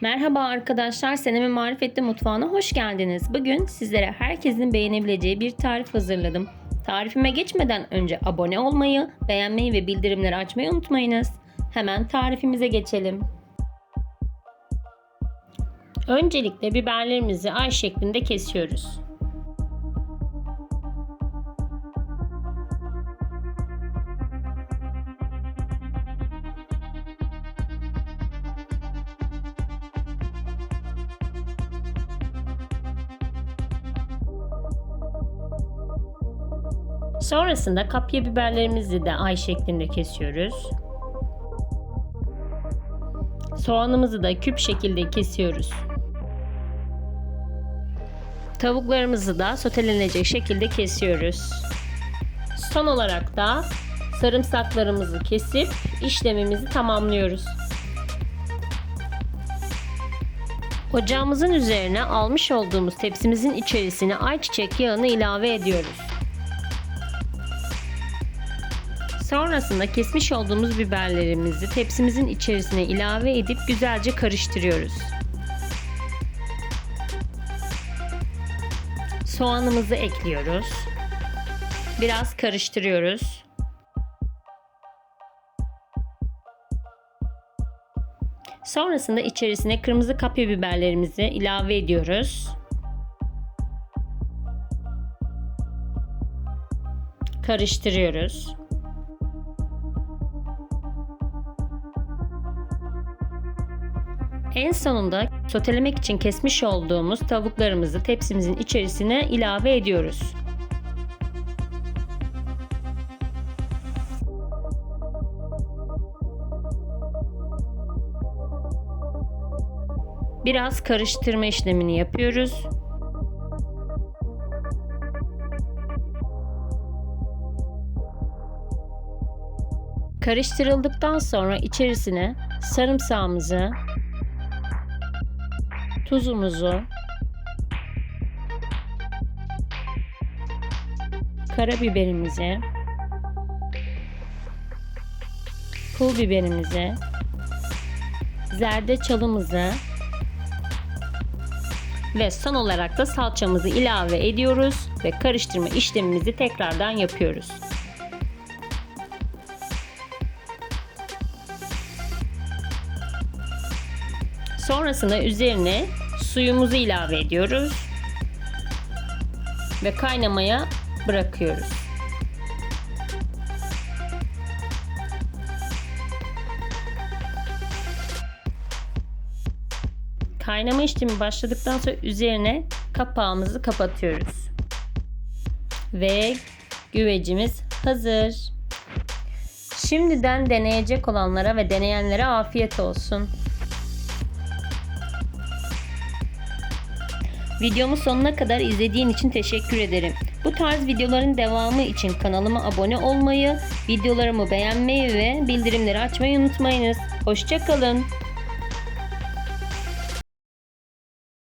Merhaba arkadaşlar, Seneme Marifetli Mutfağı'na hoş geldiniz. Bugün sizlere herkesin beğenebileceği bir tarif hazırladım. Tarifime geçmeden önce abone olmayı, beğenmeyi ve bildirimleri açmayı unutmayınız. Hemen tarifimize geçelim. Öncelikle biberlerimizi ay şeklinde kesiyoruz. Sonrasında kapya biberlerimizi de ay şeklinde kesiyoruz. Soğanımızı da küp şekilde kesiyoruz. Tavuklarımızı da sotelenecek şekilde kesiyoruz. Son olarak da sarımsaklarımızı kesip işlemimizi tamamlıyoruz. Ocağımızın üzerine almış olduğumuz tepsimizin içerisine ayçiçek yağını ilave ediyoruz. Sonrasında kesmiş olduğumuz biberlerimizi tepsimizin içerisine ilave edip güzelce karıştırıyoruz. Soğanımızı ekliyoruz. Biraz karıştırıyoruz. Sonrasında içerisine kırmızı kapya biberlerimizi ilave ediyoruz. Karıştırıyoruz. En sonunda sotelemek için kesmiş olduğumuz tavuklarımızı tepsimizin içerisine ilave ediyoruz. Biraz karıştırma işlemini yapıyoruz. Karıştırıldıktan sonra içerisine sarımsağımızı, tuzumuzu, karabiberimizi, pul biberimizi, zerdeçalımızı ve son olarak da salçamızı ilave ediyoruz ve karıştırma işlemimizi tekrardan yapıyoruz. Sonrasında üzerine suyumuzu ilave ediyoruz. Ve kaynamaya bırakıyoruz. Kaynama işlemi başladıktan sonra üzerine kapağımızı kapatıyoruz. Ve güvecimiz hazır. Şimdiden deneyecek olanlara ve deneyenlere afiyet olsun. Videomu sonuna kadar izlediğin için teşekkür ederim. Bu tarz videoların devamı için kanalıma abone olmayı, videolarımı beğenmeyi ve bildirimleri açmayı unutmayınız. Hoşçakalın.